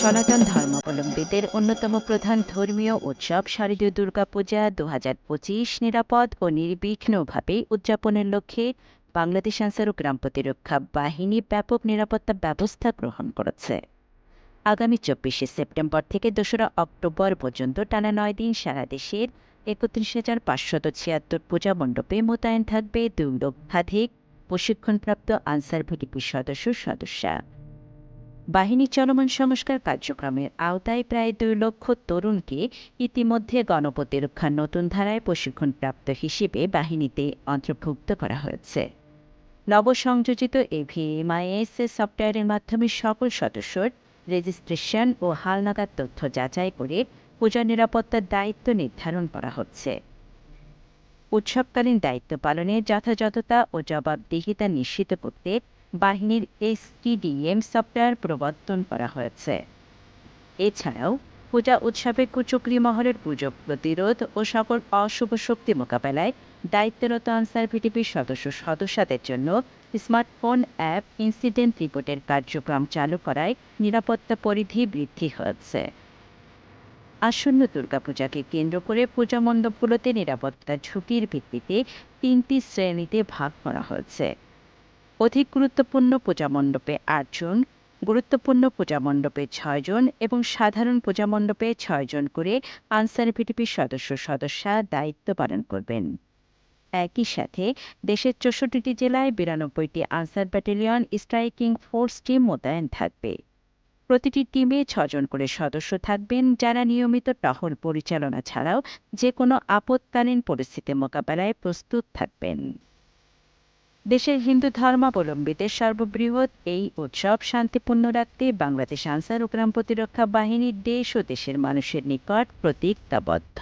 সনাতন ধর্মাবলম্বীদের অন্যতম প্রধান ধর্মীয় উৎসব শারদীয় দুর্গাপূজা দু হাজার পঁচিশ নিরাপদ ও নির্বিঘ্নভাবে উদযাপনের লক্ষ্যে বাংলাদেশ আনসার ও গ্রাম প্রতিরক্ষা বাহিনী ব্যাপক নিরাপত্তা ব্যবস্থা গ্রহণ করেছে। আগামী চব্বিশে সেপ্টেম্বর থেকে দোসরা অক্টোবর পর্যন্ত টানা নয় দিন সারা দেশের একত্রিশ হাজার পাঁচশত ছিয়াত্তর পূজা মণ্ডপে মোতায়েন থাকবে দুই লক্ষাধিক প্রশিক্ষণপ্রাপ্ত আনসার ভিডিপি সদস্য সদস্যা। বাহিনী চলমান সংস্কার কার্যক্রমের আওতায় প্রায় দুই লক্ষ তরুণকে ইতিমধ্যে গণপ্রতিরক্ষার নতুন ধারায় প্রশিক্ষণপ্রাপ্ত হিসেবে বাহিনীতে অন্তর্ভুক্ত করা হয়েছে। নবসংযোজিত এভিএমআইএস সফটওয়্যারের মাধ্যমে সকল সদস্যর রেজিস্ট্রেশন ও হালনাগাদ তথ্য যাচাই করে পূজা নিরাপত্তার দায়িত্ব নির্ধারণ করা হচ্ছে। উৎসবকালীন দায়িত্ব পালনে যথাযথতা ও জবাবদিহিতা নিশ্চিত করতে বাহিনীর এসটিডিএম সফটওয়্যার প্রবর্তন করা হয়েছে। এছাড়াও পূজা উৎসবে কুচক্রি মহলের পুজো প্রতিরোধ ও সকল অশুভ শক্তি মোকাবেলায় দায়িত্বরত আনসার ভিটিপির সদস্য সদস্যদের জন্য স্মার্টফোন অ্যাপ, ইনসিডেন্ট রিপোর্টের কার্যক্রম চালু করায় নিরাপত্তা পরিধি বৃদ্ধি হয়েছে। আসন্ন দুর্গাপূজাকে কেন্দ্র করে পূজা মণ্ডপগুলোতে নিরাপত্তা ঝুঁকির ভিত্তিতে তিনটি শ্রেণীতে ভাগ করা হয়েছে। অধিক গুরুত্বপূর্ণ পূজা মণ্ডপে আটজন গুরুত্বপূর্ণ পূজা মণ্ডপে ছয়জন এবং সাধারণ পূজা মণ্ডপে ছয়জন করে আনসার ভিটিপির সদস্য সদস্যা দায়িত্ব পালন করবেন। একই সাথে দেশের চৌষট্টিটি জেলায় বিরানব্বইটি Ansar battalion striking force team মোতায়েন থাকবে। প্রতিটি টিমে ছজন করে সদস্য থাকবেন যারা নিয়মিত টহল পরিচালনা ছাড়াও যে কোনো আপৎকালীন পরিস্থিতি মোকাবেলায় প্রস্তুত থাকবেন। দেশের হিন্দু ধর্মাবলম্বীদের সর্ববৃহৎ এই উৎসব শান্তিপূর্ণ রাখতে বাংলাদেশ আনসার ও গ্রাম প্রতিরক্ষা বাহিনী দেশ ও দেশের মানুষের নিকট প্রতিজ্ঞাবদ্ধ